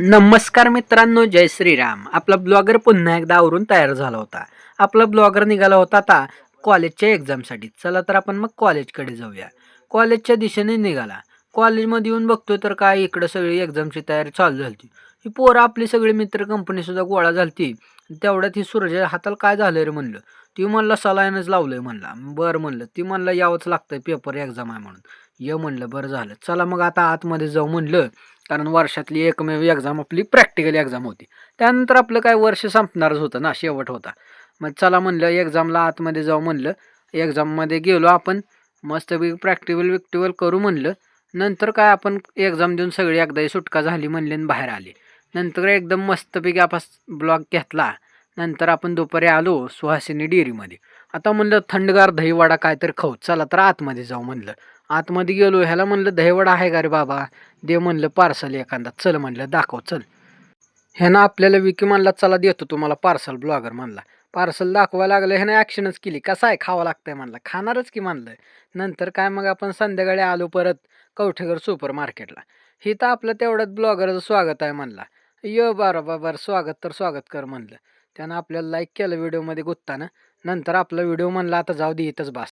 नमस्कार मित्रांनो जय श्रीराम. आपला ब्लॉगर पुन्हा एकदा आवरून तयार झाला होता. आपला ब्लॉगर निघाला होता आता कॉलेजच्या एक्झामसाठी चला तर आपण मग कॉलेजकडे जाऊया. कॉलेजच्या दिशेने निघाला. कॉलेजमध्ये येऊन बघतोय तर काय इकडं सगळी एक्झामची तयारी चालू झाली ही पोरं आपली सगळी मित्र कंपनीसुद्धा गोळा झालती. तेवढ्यात ही सूरज हाताला काय झालं रे म्हणलं? ती म्हणलं सलायनच लावलंय म्हणला. बरं म्हणलं ती म्हणलं यावंच लागतंय पेपर एक्झाम आहे म्हणून. ये म्हणलं बरं झालं. चला मग आता आतमध्ये जाऊ म्हणलं कारण वर्षातली एकमेव एक्झाम आपली प्रॅक्टिकल एक्झाम होती. त्यानंतर आपलं काय वर्ष संपणारच होतं ना शेवट होता. मग चला म्हणलं एक्झामला आतमध्ये जाऊ म्हणलं. एक्झाममध्ये गेलो आपण मस्तपैकी प्रॅक्टिकल विक्टिकल करू म्हणलं. नंतर काय आपण एक्झाम देऊन सगळी एकदाही सुटका झाली म्हणली आणि बाहेर आली. नंतर एकदम मस्तपैकी आपण ब्लॉग घेतला. नंतर आपण दुपारी आलो सुहासिनी डेअरीमध्ये. आता म्हणलं थंडगार दहीवडा काय तर खाऊ. चला तर आतमध्ये जाऊ म्हणलं. आतमध्ये गेलो ह्याला म्हणलं दहीवडा आहे का रे बाबा? दे म्हणलं पार्सल एखादा. चल म्हणलं दाखव चल. ह्यानं आपल्याला विकी म्हणला चला देतो तुम्हाला पार्सल ब्लॉगर म्हणला. पार्सल दाखवायला लागलं ह्यानं ॲक्शनच केली. कसं आहे खावं लागतंय म्हणलं. खाणारच की म्हणलं. नंतर काय मग आपण संध्याकाळी आलो परत कवठेगर सुपर मार्केटला ही तर आपलं तेवढ्यात ब्लॉगरचं स्वागत आहे म्हणला. य बरं बरं बरं. स्वागत तर स्वागत कर म्हणलं. त्यानं आपल्याला लाईक केलं व्हिडिओमध्ये गुत्तानं. नंतर आपला व्हिडिओ म्हणला आता जाऊ दे इथंच बास.